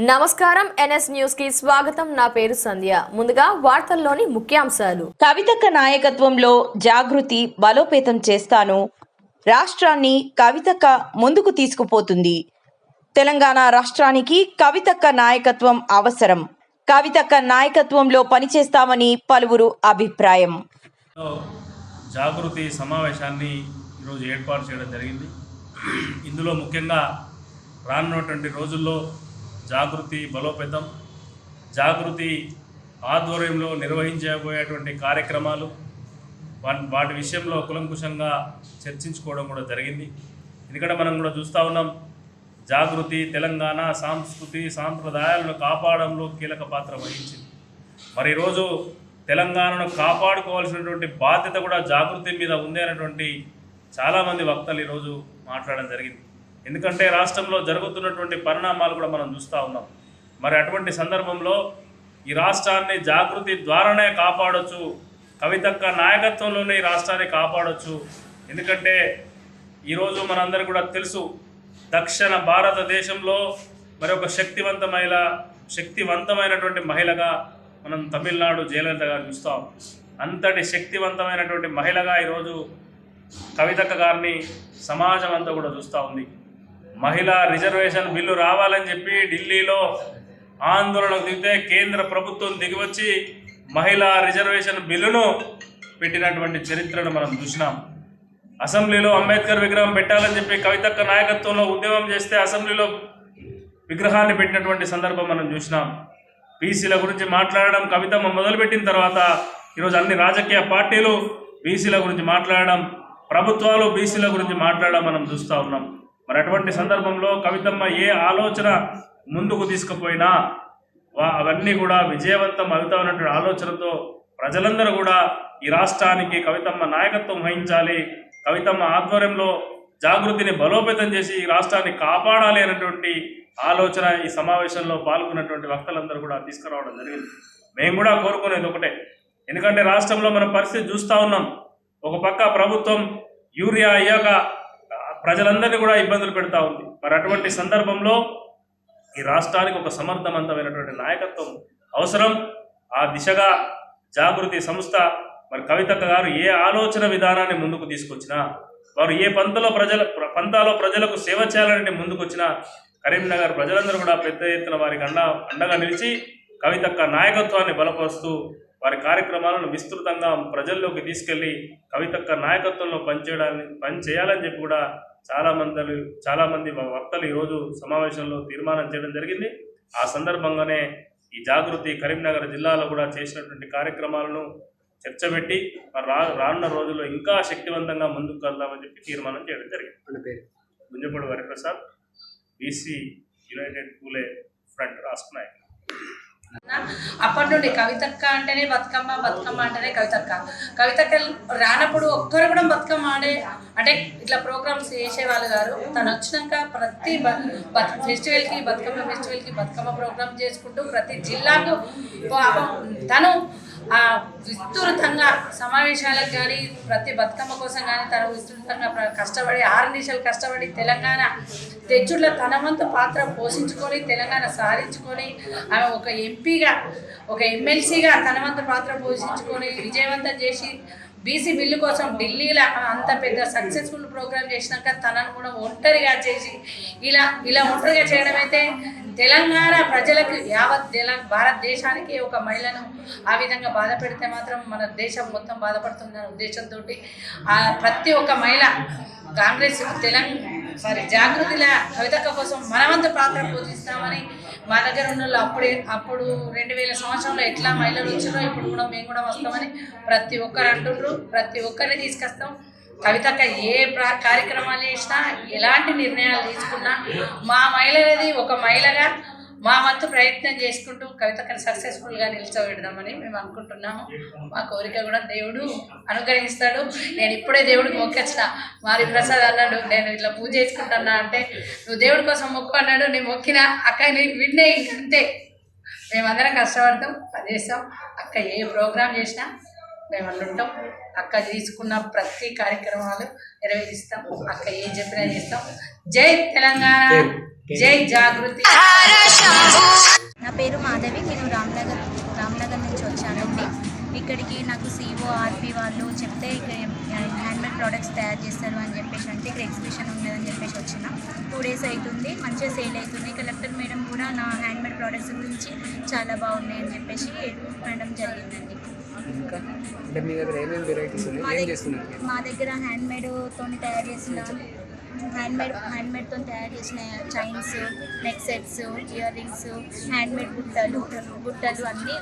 నమస్కారం ఎన్ఎస్ న్యూస్కి స్వాగతం. నా పేరు సంధ్య. ముందుగా వార్తల్లోని ముఖ్యాంశాలు. కవితక్క నాయకత్వంలో జాగృతి బలోపేతం చేస్తాను. రాష్ట్రాన్ని కవితక్క ముందుకు తీసుకుపోతుంది. తెలంగాణ రాష్ట్రానికి కవితక్క నాయకత్వం అవసరం. కవితక్క నాయకత్వంలో పనిచేస్తామని పలువురు అభిప్రాయం. జాగృతి సమావేశాన్ని ఈరోజు ఏర్పాటు చేయడం జరిగింది. ఇందులో ముఖ్యంగా రానున్నటువంటి రోజుల్లో జాగృతి బలోపేతం జాగృతి ఆధ్వర్యంలో నిర్వహించబోయేటువంటి కార్యక్రమాలు వాటి విషయంలో కులంకుశంగా చర్చించుకోవడం కూడా జరిగింది. ఎందుకంటే మనం కూడా చూస్తూ ఉన్నాం జాగృతి తెలంగాణ సాంస్కృతి సాంప్రదాయాలను కాపాడంలో కీలక పాత్ర వహించింది. మరి ఈరోజు తెలంగాణను కాపాడుకోవాల్సినటువంటి బాధ్యత కూడా జాగృతి మీద ఉంది అనేటువంటి చాలామంది వక్తలు ఈరోజు మాట్లాడడం జరిగింది. ఎందుకంటే రాష్ట్రంలో జరుగుతున్నటువంటి పరిణామాలు కూడా మనం చూస్తూ ఉన్నాం. మరి అటువంటి సందర్భంలో ఈ రాష్ట్రాన్ని జాగృతి ద్వారానే కాపాడొచ్చు. కవితక్క నాయకత్వంలోనే ఈ రాష్ట్రాన్ని కాపాడొచ్చు. ఎందుకంటే ఈరోజు మనందరికీ కూడా తెలుసు దక్షిణ భారతదేశంలో మరి ఒక శక్తివంతమైన శక్తివంతమైనటువంటి మహిళగా మనం తమిళనాడు జయలలిత గారు చూస్తాం. అంతటి శక్తివంతమైనటువంటి మహిళగా ఈరోజు కవితక్క గారిని సమాజం అంతా కూడా చూస్తూ ఉంది. మహిళా రిజర్వేషన్ బిల్లు రావాలని చెప్పి ఢిల్లీలో ఆందోళనకు దిగితే కేంద్ర ప్రభుత్వం దిగివచ్చి మహిళా రిజర్వేషన్ బిల్లును పెట్టినటువంటి చరిత్రను మనం చూసినాం. అసెంబ్లీలో అంబేద్కర్ విగ్రహం పెట్టాలని చెప్పి కవితక్క నాయకత్వంలో ఉద్యమం చేస్తే అసెంబ్లీలో విగ్రహాన్ని పెట్టినటువంటి సందర్భం మనం చూసినాం. బీసీల గురించి మాట్లాడడం కవితమ్మ మొదలుపెట్టిన తర్వాత ఈరోజు అన్ని రాజకీయ పార్టీలు బీసీల గురించి మాట్లాడడం ప్రభుత్వాలు బీసీల గురించి మాట్లాడడం మనం చూస్తూ ఉన్నాం. మరి అటువంటి సందర్భంలో కవితమ్మ ఏ ఆలోచన ముందుకు తీసుకుపోయినా వా- అవన్నీ కూడా విజయవంతం అవుతామన్నటువంటి ఆలోచనతో ప్రజలందరూ కూడా ఈ రాష్ట్రానికి కవితమ్మ నాయకత్వం వహించాలి కవితమ్మ ఆధ్వర్యంలో జాగృతిని బలోపేతం చేసి ఈ రాష్ట్రాన్ని కాపాడాలి అనేటువంటి ఆలోచన ఈ సమావేశంలో పాల్గొన్నటువంటి వక్తలందరూ కూడా తీసుకురావడం జరిగింది. మేము కూడా కోరుకునేది ఒకటే. ఎందుకంటే రాష్ట్రంలో మనం పరిస్థితి చూస్తూ ఉన్నాం. ఒక పక్క ప్రభుత్వం యూరియా అయ్యాక ప్రజలందరినీ కూడా ఇబ్బందులు పెడతా ఉంది. మరి అటువంటి సందర్భంలో ఈ రాష్ట్రానికి ఒక సమర్థవంతమైనటువంటి నాయకత్వం అవసరం. ఆ దిశగా జాగృతి సంస్థ మరి కవితక్క గారు ఏ ఆలోచన విధానాన్ని ముందుకు తీసుకొచ్చినా వారు ఏ పంతలో ప్రజల పంతాలో ప్రజలకు సేవ చేయాలని ముందుకొచ్చిన కరీంనగర్ ప్రజలందరూ కూడా పెద్ద ఎత్తున వారికి అండ అండగా నిలిచి కవితక్క నాయకత్వాన్ని బలపరుస్తూ వారి కార్యక్రమాలను విస్తృతంగా ప్రజల్లోకి తీసుకెళ్ళి కవితక్క నాయకత్వంలో పనిచేయడానికి పని చేయాలని చెప్పి కూడా చాలా మంది చాలా మంది వక్తలు ఈరోజు సమావేశంలో తీర్మానం చేయడం జరిగింది. ఆ సందర్భంగానే ఈ జాగృతి కరీంనగర్ జిల్లాలో కూడా చేసినటువంటి కార్యక్రమాలను చర్చబెట్టి మరి రా రానున్న రోజుల్లో ఇంకా శక్తివంతంగా ముందుకు వెళ్దామని చెప్పి తీర్మానం చేయడం జరిగింది. Gunjapudi Varaprasad BC united Phule front రాష్ట్ర నాయకులు అప్పటి నుండి కవితక్క అంటేనే బతుకమ్మ బతుకమ్మ అంటేనే కవితక్క. కవితక్క రానప్పుడు ఒక్కరు కూడా బతుకమ్మ ఆడే అంటే ఇట్లా ప్రోగ్రామ్స్ చేసేవాళ్ళు గారు తను వచ్చినాక ప్రతి ఫెస్టివల్కి బతుకమ్మ ఫెస్టివల్కి బతుకమ్మ ప్రోగ్రామ్ చేసుకుంటూ ప్రతి జిల్లాకు తను ఆ విస్తృతంగా సమావేశాలకు కానీ ప్రతి బతుకమ్మ కోసం కానీ తను విస్తృతంగా కష్టపడి ఆరు నిమిషాలు కష్టపడి తెలంగాణ తెచ్చుట్ల తన వంతు పాత్ర పోషించుకొని తెలంగాణ సాధించుకొని ఆమె ఒక ఎంపీగా ఒక ఎమ్మెల్సీగా తన వంతు పాత్ర పోషించుకొని విజయవంతం చేసి బీసీ బిల్లు కోసం ఢిల్లీలో అంత పెద్ద సక్సెస్ఫుల్ ప్రోగ్రామ్ చేసినాక తనను కూడా ఒంటరిగా చేసి ఇలా ఇలా ఒంటరిగా చేయడం అయితే తెలంగాణ ప్రజలకు యావత్ తెల- భారతదేశానికి ఒక మహిళను ఆ విధంగా బాధ పెడితే మాత్రం మన దేశం మొత్తం బాధపడుతుందనే ఉద్దేశంతో ప్రతి ఒక్క మహిళ కాంగ్రెస్ తెలంగాణ సారీ జాగృతిల కవితక్క కోసం మనవంత పాత్ర పోషిస్తామని మా దగ్గర ఉన్న వాళ్ళు అప్పుడే అప్పుడు రెండు వేల సంవత్సరంలో ఎట్లా మహిళలు వచ్చినో ఇప్పుడు కూడా మేము కూడా వస్తామని ప్రతి ఒక్కరు అంటుండ్రు. ప్రతి ఒక్కరిని తీసుకొస్తాం. కవితక్క ఏ ప్రా కార్యక్రమాలు చేసినా ఎలాంటి నిర్ణయాలు తీసుకున్నా మా మహిళది ఒక మహిళగా మా వంతు ప్రయత్నం చేసుకుంటూ కవితక్కని సక్సెస్ఫుల్గా నిలిచోబెడదామని మేము అనుకుంటున్నాము. మా కోరిక కూడా దేవుడు అనుగ్రహిస్తాడు. నేను ఇప్పుడే దేవుడికి మొక్కొచ్చిన. మారి ప్రసాద్ అన్నాడు నేను ఇట్లా పూజ చేసుకుంటున్నా అంటే నువ్వు దేవుడి కోసం మొక్కు అన్నాడు. నేను మొక్కిన అక్క నీకు విన్నే అంతే మేమందరం కష్టపడతాం పనిచేస్తాం అక్క ఏ ప్రోగ్రామ్ చేసినా మేము అంటుంటాం అక్క తీసుకున్న ప్రతి కార్యక్రమాలు నెరవేరుస్తాం. అక్క ఏం చెప్పినా చేస్తాం. జై తెలంగాణ. జై జాగృతి. నా పేరు మాధవి. నేను రామ్నగర్ రామ్నగర్ నుంచి వచ్చానండి ఇక్కడికి నాకు సిఓ ఆర్పి వాళ్ళు చెప్తే ఇక్కడ హ్యాండ్మేడ్ ప్రోడక్ట్స్ తయారు చేస్తారు అని చెప్పేసి అంటే ఇక్కడ ఎగ్జిబిషన్ ఉన్నదని చెప్పేసి వచ్చిన. టూ డేస్ అవుతుంది మంచిగా సేల్ అవుతుంది. కలెక్టర్ మేడం కూడా నా హ్యాండ్మేడ్ ప్రోడక్ట్స్ గురించి చాలా బాగున్నాయి అని చెప్పేసి మేడం జరిగిందండి. ఇంకా అంటే మీ దగ్గర ఏమేమి వెరైటీస్ ఉన్నాయి? ఏం చేస్తున్నారు? మా దగ్గర హ్యాండ్మేడ్తో తయారు చేసిన హ్యాండ్మేడ్ హ్యాండ్మేడ్తో తయారు చేసిన chains neck sets earrings handmade బుట్టలు బుట్టలు అన్నీ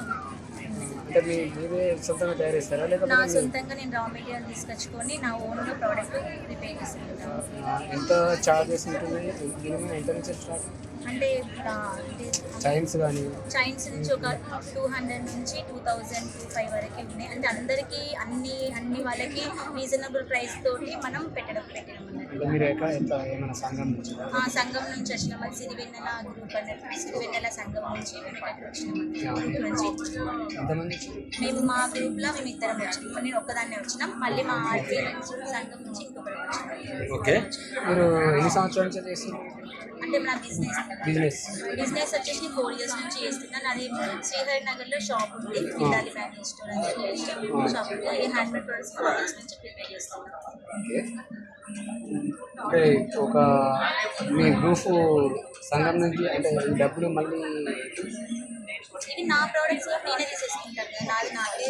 అంటే మీ మీరే సొంతంగా తయారు చేస్తారా? నా లేకపోతే సొంతంగా నేను రా మెటీరియల్ తీసుకొచ్చుకొని నా ఓన్గా ప్రోడక్ట్ ప్రిపేర్ చేసుకుంటాను ఎంత చార్జెస్ మినిమం ఎంత నుంచి స్టార్ట్? అంటే చైన్స్ కానీ చైన్స్ నుంచి ఒక టూ హండ్రెడ్ నుంచి టూ థౌజండ్ టూ ఫైవ్ వరకు ఉన్నాయి. అంటే అందరికీ అన్ని అన్ని వాళ్ళకి రీజనబుల్ ప్రైస్ తోటి మనం పెట్టడం పెట్టడం సంఘం నుంచి? ఆ సంఘం నుంచి వచ్చినాం. అది సిరివెన్నెల గ్రూప్ అన్నట్టు. సిరివెన్నెల సంఘం నుంచి మేము వచ్చినాం మా గ్రూప్లో మేము ఇద్దరం వచ్చినాం. నేను ఒక్కదాన్నే వచ్చినాం. మళ్ళీ మా ఆర్పీ సంఘం నుంచి ఇంకొకరు వచ్చినాం ఓకే. మీరు ఎన్ని సంవత్సరాల నుంచి చేస్తున్నారు? అంటే నా బిజినెస్ బిజినెస్ బిజినెస్ వచ్చేసి ఫోర్ ఇయర్స్ నుంచి చేస్తున్నాను అది శ్రీహరి నగర్లో షాప్ ఉంది. పిల్లాలి ఫ్యామిలీ స్టోర్ అని చెప్పేసి షాప్ ఉంది. అది హ్యాండ్మేడ్ ప్రొడక్ట్స్ ఫోర్ ఇయర్స్ నుంచి ప్రిపేర్ చేస్తున్నాను అంటే ఒక మీ గ్రూప్ సంఘం నుంచి అంటే డబ్బులు మళ్ళీ ఇవి నా ప్రోడక్ట్స్ నేనే తీసేసుకుంటాను. నాది నాకే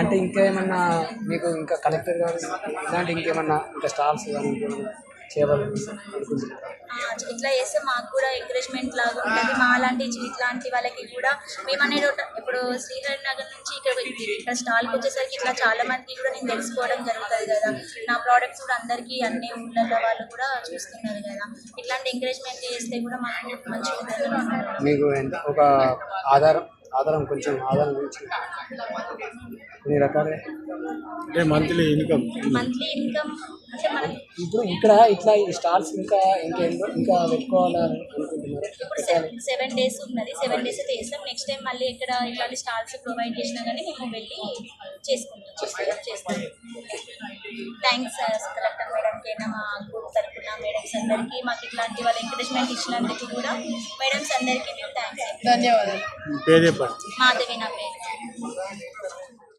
అంటే ఇంకేమన్నా మీకు ఇంకా కలెక్టర్ గారు ఇలాంటి ఇంకేమన్నా ఇంకా స్టాల్స్ కానీ ఇట్లా చేస్తే మాకు కూడా ఎంకరేజ్మెంట్ లాగా ఉంటుంది. మా లాంటి ఇట్లాంటి వాళ్ళకి కూడా మేము అనేది ఒక- ఇప్పుడు శ్రీహరి నగర్ నుంచి ఇక్కడ ఇక్కడ స్టాల్కి వచ్చేసరికి ఇట్లా చాలా మందికి కూడా నేను తెలుసుకోవడం జరుగుతుంది కదా. నా ప్రోడక్ట్స్ కూడా అందరికీ అన్ని ఊళ్ళల్లో వాళ్ళు కూడా చూస్తున్నారు కదా. ఇట్లాంటి ఎంకరేజ్మెంట్ చేస్తే కూడా మాకు మంచిగా మీకు ఒక ఆధారం ఆధారం కొంచెం ఆధారం గురించి కొన్ని రకాలే. అంటే మంత్లీ ఇన్కమ్ మంత్లీ ఇన్కమ్ ఇప్పుడు ఇక్కడ ఇట్లా ఈ స్టాల్స్ ఇంకా ఇంకా ఎన్నో- ఇంకా పెట్టుకోవాలని అనుకుంటున్నారు సెవెన్ డేస్ ఉన్నది. సెవెన్ డేస్ అయితే చేస్తాం. నెక్స్ట్ టైం మళ్ళీ ఇక్కడ ఇట్లాంటి స్టాల్స్ ప్రొవైడ్ చేసినా కానీ మేము వెళ్ళి చేసుకుంటాం. చేస్తాం. థ్యాంక్స్ కలెక్టర్ మేడంకి అయినా మా గ్రూప్ తరఫున మేడమ్స్ అందరికీ మాకు ఇట్లాంటి వాళ్ళ ఎంకరేజ్మెంట్ ఇచ్చినందుకు కూడా మేడమ్స్ అందరికీ మేము థ్యాంక్స్ చెప్పండి. మాధవి నా పేరు.